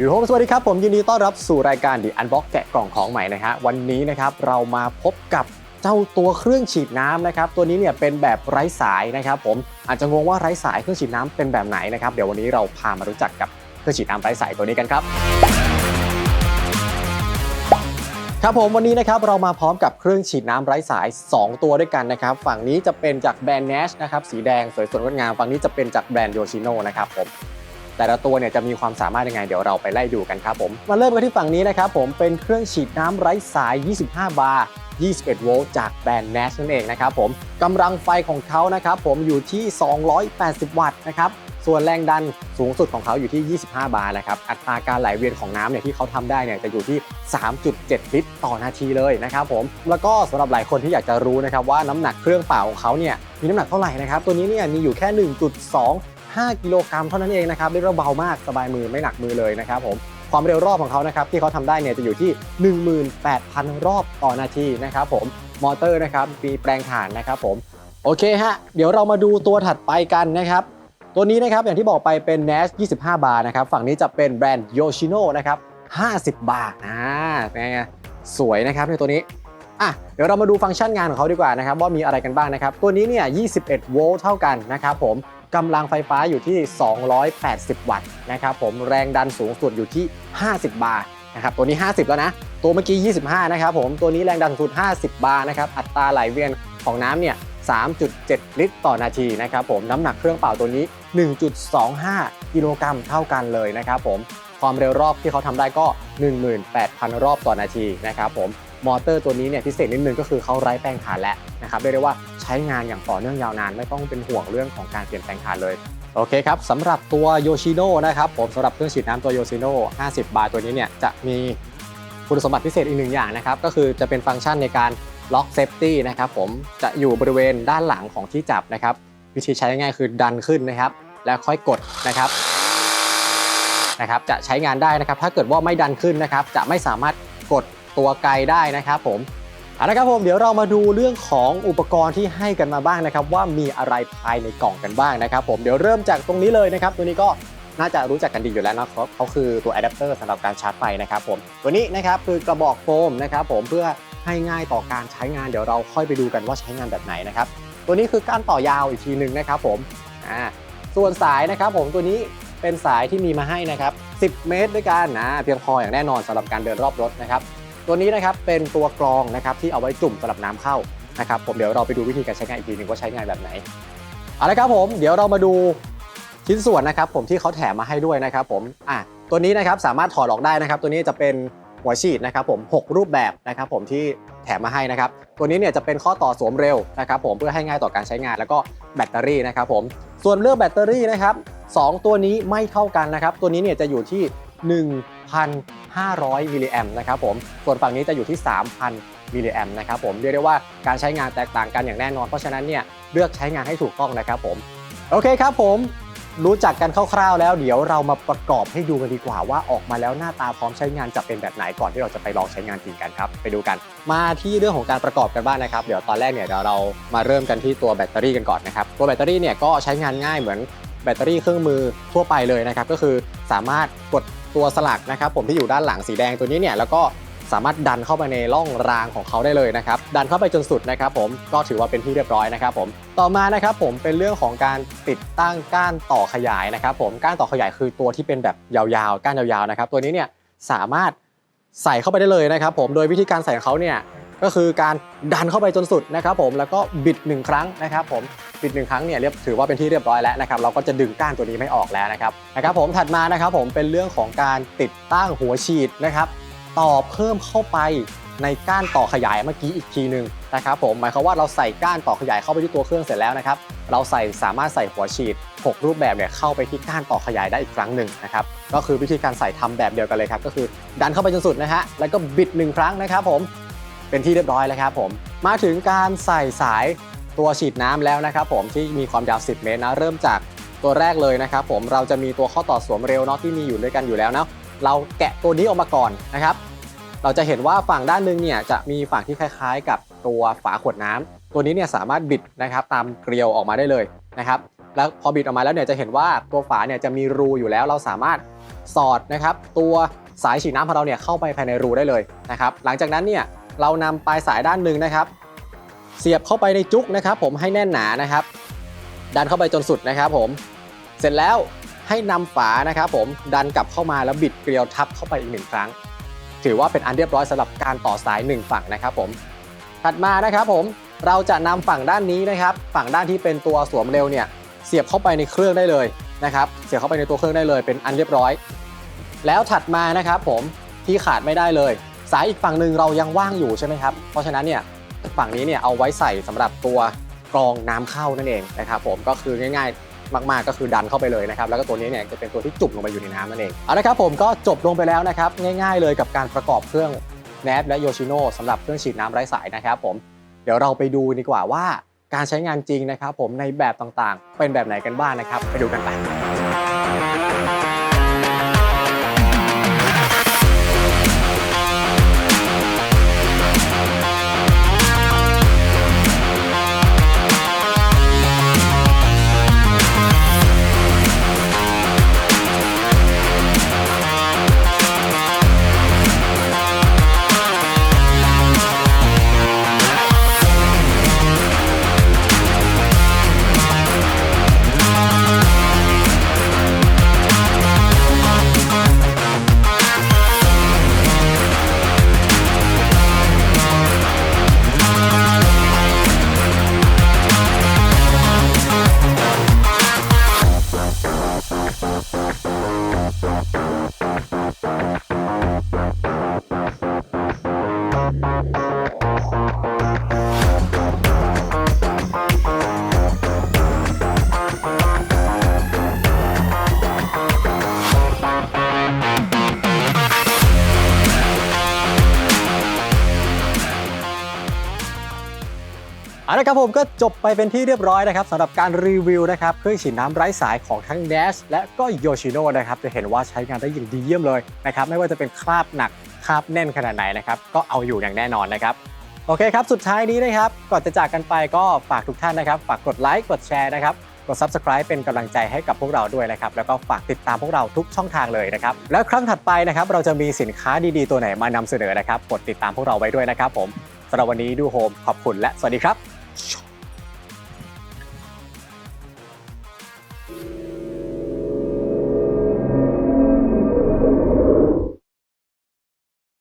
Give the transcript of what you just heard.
อยู่โฮมสวัสดีครับ ผมยินดีต้อนรับสู่รายการ The Unbox แกะกล่องของใหม่นะฮะวันนี้นะครับเรามาพบกับเจ้าตัวเครื่องฉีดน้ำนะครับตัวนี้เนี่ยเป็นแบบไร้สายนะครับผมอาจจะงงว่าไร้สายเครื่องฉีดน้ำเป็นแบบไหนนะครับเดี๋ยววันนี้เราพามารู้จักกับเครื่องฉีดน้ำไร้สายตัวนี้กันครับ ครับผมวันนี้นะครับเรามาพร้อมกับเครื่องฉีดน้ำไร้สาย 2 ตัวด้วยกันนะครับฝั่งนี้จะเป็นจากแบรนด์ Nash นะครับสีแดงสวยสดงดงามฝั่งนี้จะเป็นจากแบรนด์ Yoshino นะครับผม แต่ละตัวเนี่ยจะมีความสามารถยังไงเดี๋ยวเราไปไล่ดูกันครับผมมาเริ่มกันที่ฝั่งนี้นะครับผมเป็นเครื่องฉีดน้ำไร้สาย 25 บาร์21 โวลต์จากแบรนด์ Nash นั่นเองนะครับผมกำลังไฟของเขานะครับผมอยู่ที่ 280 วัตต์นะครับส่วนแรงดันสูงสุดของเขาอยู่ที่ 25 บาร์นะครับอัตราการไหลเวียนของน้ำเนี่ยที่เขาทำได้เนี่ยจะอยู่ที่ 3.7 ลิตรต่อนาทีเลยนะครับผมแล้วก็สำหรับหลายคนที่อยากจะรู้นะครับว่าน้ำหนักเครื่องเป่าของเขาเนี่ยมีน้ำหนักเท่าไหร่นะครับตัวนี้เนี่ยมีอยู่แค่ 1.2 5 กิโลกรัมเท่านั้นเองนะครับเรียกว่าเบามากสบายมือไม่หนักมือเลยนะครับผมความเร็วรอบของเขานะครับที่เขาทำได้เนี่ยจะอยู่ที่ 18,000 รอบต่อนาทีนะครับผมมอเตอร์นะครับมีแปลงถ่านนะครับผมโอเคฮะเดี๋ยวเรามาดูตัวถัดไปกันนะครับตัวนี้นะครับอย่างที่บอกไปเป็น Nash 25 บาร์นะครับฝั่งนี้จะเป็นแบรนด์ Yoshino นะครับ50 บาทอ่าเป็นไงสวยนะครับในตัวนี้อะเดี๋ยวเรามาดูฟังก์ชันงานของเขาดีกว่านะครับว่ามีอะไรกันบ้างนะครับตัวนี้เนี่ย21โวลต์เท่ากันนะครับผม กำลังไฟฟ้าอยู่ที่ 280 วัตต์นะครับผมแรงดันสูงสุดอยู่ที่ 50 บาร์นะครับตัวนี้ 50 แล้วนะ ตัวเมื่อกี้ 25 นะครับผมตัวนี้แรงดันสูงสุด 50 บาร์นะครับอัตราไหลเวียนของน้ำเนี่ย 3.7 ลิตรต่อนาทีนะครับผมน้ำหนักเครื่องเป่าตัวนี้ 1.25 กิโลกรัมเท่ากันเลยนะครับผมความเร็วรอบที่เขาทำได้ก็ 18,000 รอบต่อนาทีนะครับผมมอเตอร์ตัวนี้เนี่ยพิเศษนิดนึงก็คือเขาไร้แปลงถ่านแล้วนะครับเรียกได้ว่า ช้งานอย่างต่อเนื่องยาวนาน ไม่ต้องเป็นห่วงเรื่องของการเปลี่ยนแปลงถ่านเลย โอเคครับสำหรับตัวโยชิโน่นะครับผมสำหรับเครื่องฉีดน้ำตัวโยชิโน่50 บาทตัวนี้เนี่ยจะมีคุณสมบัติพิเศษอีกหนึ่งอย่างนะครับก็คือจะเป็นฟังก์ชันในการล็อกเซฟตี้นะครับผมจะอยู่บริเวณด้านหลังของที่จับนะครับ วิธีใช้ง่ายคือดันขึ้นนะครับ แล้วค่อยกดนะครับนะครับ จะใช้งานได้นะครับ ถ้าเกิดว่าไม่ดันขึ้นนะครับ จะไม่สามารถกดตัวไกลได้นะครับผม เอาละครับผมเดี๋ยวเรามาดูเรื่องของอุปกรณ์ที่ให้กันมาบ้างนะครับ ว่ามีอะไรภายในกล่องกันบ้างนะครับ ผมเดี๋ยวเริ่มจากตรงนี้เลยนะครับ ตัวนี้ก็น่าจะรู้จักกันดีอยู่แล้วนะครับเขาคือตัวอะแดปเตอร์สำหรับการชาร์จไฟนะครับผมตัวนี้นะครับคือกระบอกโฟมนะครับ ผมเพื่อให้ง่ายต่อการใช้งานเดี๋ยวเราค่อยไปดูกันว่าใช้งานแบบไหนนะครับ ตัวนี้คือก้ารต่อยาวอีกทีหนึ่งนะครับผมอ่าส่วนสายนะครับผมตัวนี้เป็นสายที่มีมาให้นะครับ 10 เมตรด้วยกันนะเพียงพออย่างแน่นอนสำหรับการเดินรอบรถนะครับ ตัวนี้นะครับเป็นตัวกรองนะครับที่เอาไว้จุ่มสำหรับน้ำเข้านะครับผมเดี๋ยวเราไปดูวิธีการใช้งานอีกทีหนึ่งว่าใช้งานแบบไหนเอาละครับผมเดี๋ยวเรามาดูชิ้นส่วนนะครับผมที่เขาแถมมาให้ด้วยนะครับผมอะตัวนี้นะครับสามารถถอดออกได้นะครับ ตัวนี้จะเป็นหัวฉีดนะครับผม6รูปแบบนะครับผมที่แถมมาให้นะครับตัวนี้เนี่ยจะเป็นข้อต่อสวมเร็วนะครับผมเพื่อให้ง่ายต่อการใช้งานแล้วก็แบตเตอรี่นะครับผมส่วนเรื่องแบตเตอรี่นะครับสองตัวนี้ไม่เท่ากันนะครับตัวนี้เนี่ยจะอยู่ที่ 1,500 มิลลิแอมนะครับผมส่วนฝั่งนี้จะอยู่ที่ 3,000 มิลลิแอมนะครับผมเรียกได้ว่าการใช้งานแตกต่างกันอย่างแน่นอน เพราะฉะนั้นเนี่ยเลือกใช้งานให้ถูกต้องนะครับผมโอเคครับผมรู้จักกันคร่าวๆแล้วเดี๋ยวเรามาประกอบให้ดูกันดีกว่าว่าออกมาแล้วหน้าตาพร้อมใช้งานจะเป็นแบบไหนก่อนที่เราจะไปลองใช้งานจริงกันครับไปดูกัน มาที่เรื่องของการประกอบกันบ้างนะครับ เดี๋ยวตอนแรกเนี่ยเดี๋ยวเรามาเริ่มกันที่ตัวแบตเตอรี่กันก่อนนะครับตัวแบตเตอรี่เนี่ยก็ใช้งานง่ายเหมือนแบตเตอรี่เครื่องมือทั่วไปเลยนะครับก็คือสามารถกด ตัวสลักนะครับผมที่อยู่ด้านหลังสีแดงตัวนี้เนี่ยแล้วก็สามารถดันเข้าไปในร่องรางของเขาได้เลยนะครับ ดันเข้าไปจนสุดนะครับผมก็ถือว่าเป็นที่เรียบร้อยนะครับผมต่อมานะครับผมเป็นเรื่องของการติดตั้งก้านต่อขยายนะครับผมก้านต่อขยายคือตัวที่เป็นแบบยาวๆ ก้านยาวๆนะครับตัวนี้เนี่ยสามารถใส่เข้าไปได้เลยนะครับผมโดยวิธีการใส่ของเขาเนี่ย ก็คือการดันเข้าไปจนสุดนะครับผมแล้วก็บิดหนึ่งครั้งนะครับผมบิดหนึ่งครั้งเนี่ยเรียบถือว่าเป็นที่เรียบร้อยแล้วนะครับเราก็จะดึงก้านตัวนี้ไม่ออกแล้วนะครับนะครับผมถัดมานะครับผมเป็นเรื่องของการติดตั้งหัวฉีดนะครับต่อเพิ่มเข้าไปในก้านต่อขยายเมื่อกี้อีกทีหนึ่งนะครับผมหมายความว่าเราใส่ก้านต่อขยายเข้าไปที่ตัวเครื่องเสร็จแล้วนะครับเราใส่สามารถใส่หัวฉีด 6 รูปแบบเนี่ยเข้าไปที่ก้านต่อขยายได้อีกครั้งหนึ่งนะครับก็คือวิธีการใส่ทำแบบเดียวกันเลยครับก็คือดันเข้าไปจนสุดนะฮะแล้วก็บิดหนึ่งครั้งนะครับผม เป็นที่เรียบร้อยแล้วครับผมมาถึงการใส่สายตัวฉีดน้ำแล้วนะครับผมที่มีความยาว 10 เมตรนะเริ่มจากตัวแรกเลยนะครับผมเราจะมีตัวข้อต่อสวมเร็วเนาะที่มีอยู่ด้วยกันอยู่แล้วเนาะเราแกะตัวนี้ออกมาก่อนนะครับ เราจะเห็นว่าฝั่งด้านหนึงเนี่ยจะมีฝั่งที่คล้าย ๆ กับตัวฝาขวดน้ำตัวนี้เนี่ยสามารถบิดนะครับตามเกลียวออกมาได้เลยนะครับแล้วพอบิดออกมาแล้วเนี่ยจะเห็นว่าตัวฝาเนี่ยจะมีรูอยู่แล้ว เราสามารถสอดนะครับตัวสายฉีดน้ำของเราเนี่ยเข้าไปภายในรูได้เลยนะครับหลังจากนั้นเนี่ย เรานำปลายสายด้านหนึ่งนะครับ เสียบเข้าไปในจุกนะครับ ผมให้แน่นหนานะครับ ดันเข้าไปจนสุดนะครับผม เสร็จแล้วให้นำฝานะครับผมดันกลับเข้ามาแล้วบิดเกลียวทับเข้าไปอีกหนึ่งครั้ง ถือว่าเป็นอันเรียบร้อยสำหรับการต่อสายหนึ่งฝั่งนะครับผม ถัดมานะครับผมเราจะนำฝั่งด้านนี้นะครับ ฝั่งด้านที่เป็นตัวสวมเร็วเนี่ยเสียบเข้าไปในเครื่องได้เลยนะครับ เสียบเข้าไปในตัวเครื่องได้เลยเป็นอันเรียบร้อย แล้วถัดมานะครับผมที่ขาดไม่ได้เลย สายอีกฝั่งหนึ่งเรายังว่างอยู่ใช่ไหมครับ เพราะฉะนั้นเนี่ยฝั่งนี้เนี่ยเอาไว้ใส่สำหรับตัวกรองน้ำเข้านั่นเองนะครับผมก็คือง่ายๆ มากๆก็คือดันเข้าไปเลยนะครับแล้วก็ตัวนี้เนี่ยจะเป็นตัวที่จุ่มลงไปอยู่ในน้ำนั่นเองเอาละครับผมก็จบลงไปแล้วนะครับง่าย ๆ เลยกับการประกอบเครื่อง n a b และ Yoshino สำหรับเครื่องฉีดน้ำไร้สายนะครับผมเดี๋ยวเราไปดูดีกว่าว่าการใช้งานจริงนะครับผมในแบบต่างๆ เป็นแบบไหนกันบ้างนะครับ ไปดูกันไป เอาละครับผมก็จบไปเป็นที่เรียบร้อยนะครับสำหรับการรีวิวนะครับเครื่องฉีดน้ำไร้สายของทั้ง Dash และก็ Yoshino นะครับจะเห็นว่าใช้งานได้อย่างดีเยี่ยมเลยนะครับไม่ว่าจะเป็นคราบหนักคราบแน่นขนาดไหนนะครับก็เอาอยู่อย่างแน่นอนนะครับโอเคครับ สุดท้ายนี้นะครับ ก่อนจะจากกันไปก็ฝากทุกท่านนะครับ ฝากกดไลค์ กดแชร์นะครับ กด Subscribe เป็นกำลังใจให้กับพวกเราด้วยนะครับ แล้วก็ฝากติดตามพวกเราทุกช่องทางเลยนะครับ แล้วครั้งถัดไปนะครับ เราจะมีสินค้าดีๆ ตัวไหนมานำเสนอนะครับ กดติดตามพวกเราไว้ด้วยนะครับผมสำหรับวันนี้ดูโฮมขอบคุณและสวัสดีครับ